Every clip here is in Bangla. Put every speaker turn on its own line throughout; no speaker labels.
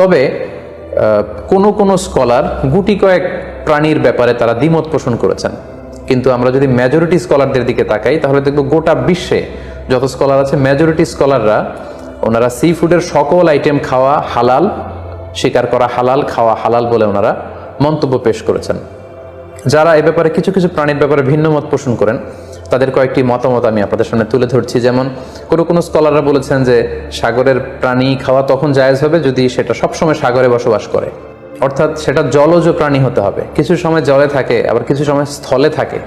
তবে কোনো কোনো স্কলার গুটি কয়েক প্রাণীর ব্যাপারে তারা দ্বিমত পোষণ করেছেন। কিন্তু আমরা যদি মেজরিটি স্কলারদের দিকে তাকাই, তাহলে দেখব গোটা বিশ্বে যত স্কলার আছে মেজরিটি স্কলাররা ওনারা সি ফুডের সকল আইটেম খাওয়া হালাল, স্বীকার করা হালাল, খাওয়া হালাল বলে ওনারা মন্তব্য পেশ করেছেন। যারা এ ব্যাপারে কিছু কিছু প্রাণীর ব্যাপারে ভিন্ন মত পোষণ করেন, তাদের কয়েকটি মতামত আমি আপনাদের সামনে তুলে ধরছি। যেমন, কোনো কোনো স্কলাররা বলেছেন যে, সাগরের প্রাণী খাওয়া তখন জায়েজ হবে যদি সেটা সবসময় সাগরে বসবাস করে। অর্থাৎ সেটা জলজ প্রাণী হতে হবে। কিছু সময় জলে থাকে, আবার কিছু সময় স্থলে থাকে।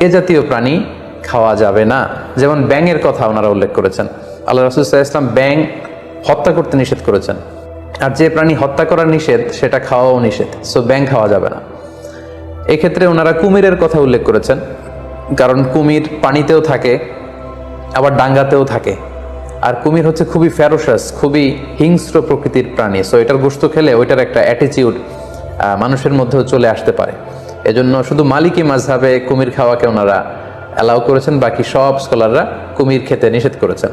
এ জাতীয় প্রাণী খাওয়া যাবে না। যেমন ব্যাঙের কথা ওনারা উল্লেখ করেছেন। আল্লাহ রসুল্লাহ ইসলাম ব্যাং হত্যা করতে নিষেধ করেছেন। আর যে প্রাণী হত্যা করা নিষেধ, সেটা খাওয়াও নিষেধ। সো ব্যাং খাওয়া যাবে না। এক্ষেত্রে ওনারা কুমিরের কথা উল্লেখ করেছেন, কারণ কুমির পানিতেও থাকে, আবার ডাঙ্গাতেও থাকে। আর কুমির হচ্ছে খুবই ফ্যারোসাস খুবই হিংস্র প্রকৃতির প্রাণী। সো এটার গোস্ত খেলে ওইটার একটা অ্যাটিচিউড মানুষের মধ্যেও চলে আসতে পারে। এজন্য শুধু মালিকি মাঝহাবে কুমির খাওয়াকে ওনারা অ্যালাউ করেছেন, বাকি সব স্কলাররা কুমির খেতে নিষেধ করেছেন।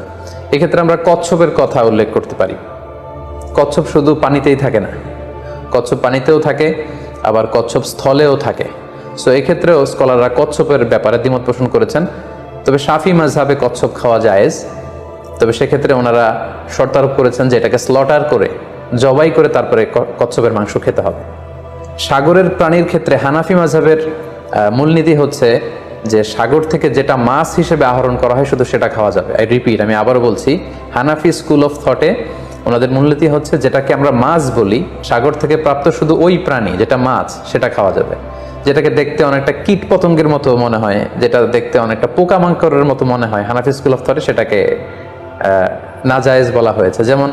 এক্ষেত্রে আমরা কচ্ছপের কথা উল্লেখ করতে পারি। কচ্ছপ শুধু পানিতেই থাকে না। কচ্ছপ পানিতেও থাকে আবার কচ্ছপ স্থলেও থাকে। সো এক্ষেত্রেও স্কলাররা কচ্ছপের ব্যাপারে দ্বিমত পোষণ করেছেন। তবে সাফি মাঝহাবে কচ্ছপ খাওয়া জায়েজ। তবে সেক্ষেত্রে ওনারা শর্তারোপ করেছেন যে এটাকে স্লটার করে জবাই করে তারপরে কচ্ছপের মাংস খেতে হবে। সাগরের প্রাণীর ক্ষেত্রে হানাফি মাঝহাবের আহ, মূলনীতি হচ্ছে যে সাগর থেকে যেটা মাছ হিসেবে আহরণ করা হয় শুধু সেটা খাওয়া যাবে। আই রিপিট আমি আবারও বলছি হানাফি স্কুল অফ থটে ওনাদের মূলনীতি হচ্ছে যেটাকে আমরা মাছ বলি, সাগর থেকে প্রাপ্ত শুধু ওই প্রাণী যেটা মাছ, সেটা খাওয়া যাবে। যেটাকে দেখতে অনেকটা কীট পতঙ্গের মতো মনে হয়, যেটা দেখতে অনেকটা পোকামাকড়ের মতো মনে হয়। হানাফি স্কুল অফ থটে সেটাকে নাজায়েজ বলা হয়েছে। যেমন,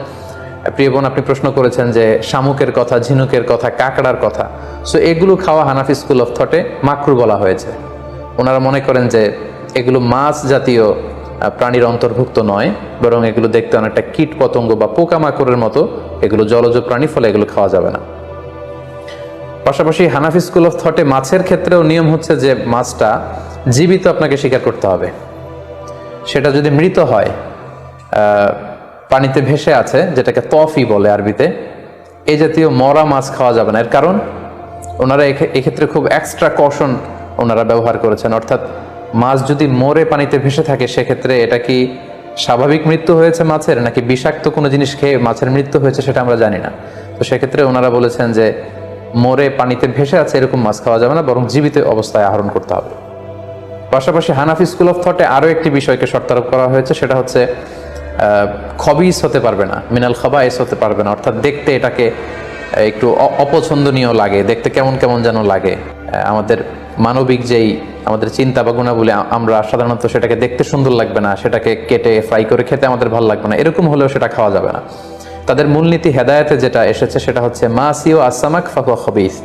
প্রিয় বোন, আপনি প্রশ্ন করেছেন যে শামুকের কথা, ঝিনুকের কথা, কাঁকড়ার কথা। সো এগুলো খাওয়া হানাফি স্কুল অফ থটে মাকরু বলা হয়েছে। ওনারা মনে করেন যে এগুলো মাছ জাতীয় প্রাণীর অন্তর্ভুক্ত নয়, বরং এগুলো দেখতে অনেকটা কীট পতঙ্গ বা পোকামাকড়ের মতো, এগুলো জলজ প্রাণী, ফলে এগুলো খাওয়া যাবে না। পাশাপাশি হানাফি স্কুল অফ থটে মাছের ক্ষেত্রেও নিয়ম হচ্ছে যে মাছটা জীবিত আপনাকে স্বীকার করতে হবে। সেটা যদি মৃত হয় পানিতে ভেসে আছে, যেটাকে তফি বলে আরবিতে এই জাতীয় মরা মাছ খাওয়া যাবে না। এর কারণ, ওনারা এক্ষেত্রে খুব এক্সট্রা কশন ওনারা ব্যবহার করেছেন। অর্থাৎ মাছ যদি মরে পানিতে ভেসে থাকে, সেক্ষেত্রে এটা কি স্বাভাবিক মৃত্যু হয়েছে মাছের, নাকি বিষাক্ত কোনো জিনিস খেয়ে মাছের মৃত্যু হয়েছে সেটা আমরা জানি না। তো সেক্ষেত্রে ওনারা বলেছেন যে, মরে পানিতে ভেসে আছে এরকম মাছ খাওয়া যাবে না, বরং জীবিত অবস্থায় আহরণ করতে হবে। পাশাপাশি হানাফি স্কুল অফ থটে আরও একটি বিষয়কে শর্তারোপ করা হয়েছে, সেটা হচ্ছে খবিস হতে পারবে না, মিনাল খবাইস হতে পারবে না, অর্থাৎ দেখতে এটাকে একটু অপছন্দনীয় লাগে, দেখতে কেমন কেমন যেন লাগে। আমাদের মানবিক যেই আমাদের চিন্তা বা গুণাবলী আমরা সাধারণত সেটাকে দেখতে সুন্দর লাগবে না, সেটাকে কেটে ফ্রাই করে খেতে আমাদের ভালো লাগবে না, এরকম হলেও সেটা খাওয়া যাবে না। তাদের মূলনীতি হেদায়েতে যেটা এসেছে সেটা হচ্ছে মাসিও আসামাক ফাকুয়া খবিস।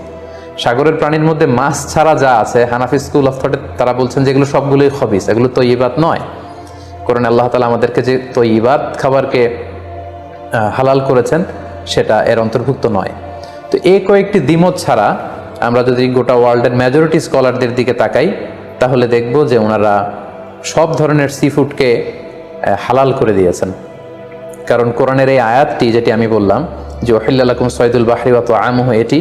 সাগরের প্রাণীর মধ্যে মাছ ছাড়া যা আছে, হানাফি স্কুল অফ থটে তারা বলছেন যে এগুলো সবগুলোই খবিস, এগুলো তো ইবাদ নয়। কারণ আল্লাহ তালা আমাদেরকে যে তো ইবাদ খাবারকে হালাল করেছেন, সেটা এর অন্তর্ভুক্ত নয়। তো এ কয়েকটি দ্বিমত ছাড়া আমরা যদি গোটা ওয়ার্ল্ডের মেজরিটি স্কলারদের দিকে তাকাই, তাহলে দেখব যে ওনারা সব ধরনের সি ফুডকে হালাল করে দিয়েছেন। কারণ কোরআনের এই আয়াতটি যেটি আমি বললাম, যে ওহিল্লাকুম সৈদুল বাহরি ওয়াত আমহ এটি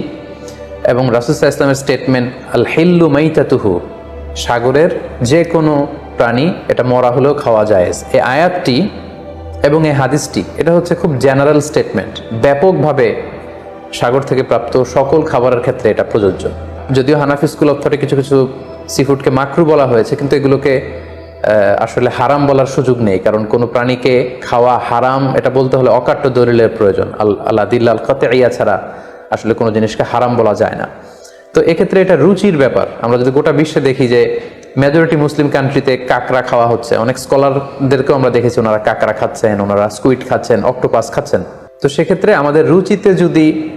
এবং রাসুসাহ ইসলামের স্টেটমেন্ট আল হিল্লু মাইতাতুহু, সাগরের যে কোনো প্রাণী, এটা মরা হলেও খাওয়া যায় এই আয়াতটি এবং এই হাদিসটি, এটা হচ্ছে খুব জেনারেল স্টেটমেন্ট ব্যাপকভাবে সাগর থেকে প্রাপ্ত সকল খাবারের ক্ষেত্রে এটা প্রযোজ্য। যদিও হানাফি স্কুল অফ থটে কিছু কিছু সিফুডকে মাকরু বলা হয়েছে, কিন্তু এগুলোকে আসলে হারাম বলার সুযোগ নেই, কারণ কোনো প্রাণীকে খাওয়া হারাম, এটা বলতে হলে অকাট্য দলিলের প্রয়োজন। আল- আল্লাহ দিল্লাল কতে ইয়া ছাড়া আসলে কোনো জিনিসকে হারাম বলা যায় না। তো এক্ষেত্রে এটা রুচির ব্যাপার। আমরা যদি গোটা বিশ্বে দেখি যে মেজরিটি মুসলিম কান্ট্রিতে কাঁকড়া খাওয়া হচ্ছে, অনেক স্কলারদেরকেও আমরা দেখেছি ওনারা কাঁকড়া খাচ্ছেন, ওনারা স্কুইড খাচ্ছেন অক্টোপাস খাচ্ছেন। তো সেক্ষেত্রে আমাদের রুচিতে যদি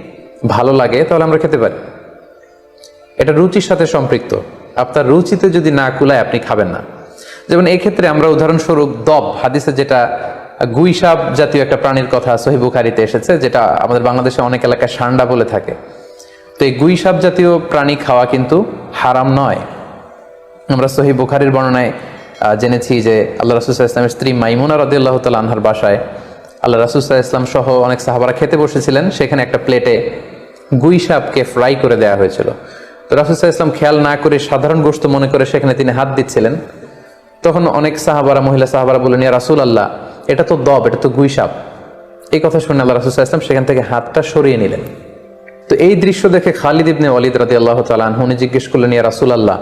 ভালো লাগে, তাহলে আমরা খেতে পারি। এটা রুচির সাথে সম্পৃক্ত। আপনার রুচিতে যদি না কুলায়, আপনি খাবেন না। যেমন এই ক্ষেত্রে আমরা উদাহরণস্বরূপ দব, হাদিসে যেটা গুইসাব জাতীয় একটা প্রাণীর কথা সহি বুখারিতে এসেছে, যেটা আমাদের বাংলাদেশে অনেক এলাকায় সান্ডা বলে থাকে। তো এই গুইসাব জাতীয় প্রাণী খাওয়া কিন্তু হারাম নয়। আমরা সহি বুখারির বর্ণনায় জেনেছি যে আল্লাহ রসুল ইসলামের স্ত্রী মাইমুনা রদিয়াল্লাহ তাল আনহার বাসায় আল্লাহ রাসুসাহ ইসলাম সহ অনেক সাহাবারা খেতে বসেছিলেন। সেখানে একটা প্লেটে গুই সাপকে ফ্রাই করে দেওয়া হয়েছিল। তো রাসুসাহ ইসলাম খেয়াল না করে সাধারণ গোস্ত মনে করে সেখানে তিনি হাত দিচ্ছিলেন। তখন অনেক সাহাবারা, মহিলা সাহাবারা বললেন, ইয়া রাসুল আল্লাহ এটা তো দব, এটা তো গুইসাপ এই কথা শুনে আল্লাহ রাসুসাহ ইসলাম সেখান থেকে হাতটা সরিয়ে নিলেন। তো এই দৃশ্য দেখে খালিদ ইবনে ওয়ালিদ রাদি আল্লাহ তালান উনি জিজ্ঞেস করলেন, ইয়া রাসুল আল্লাহ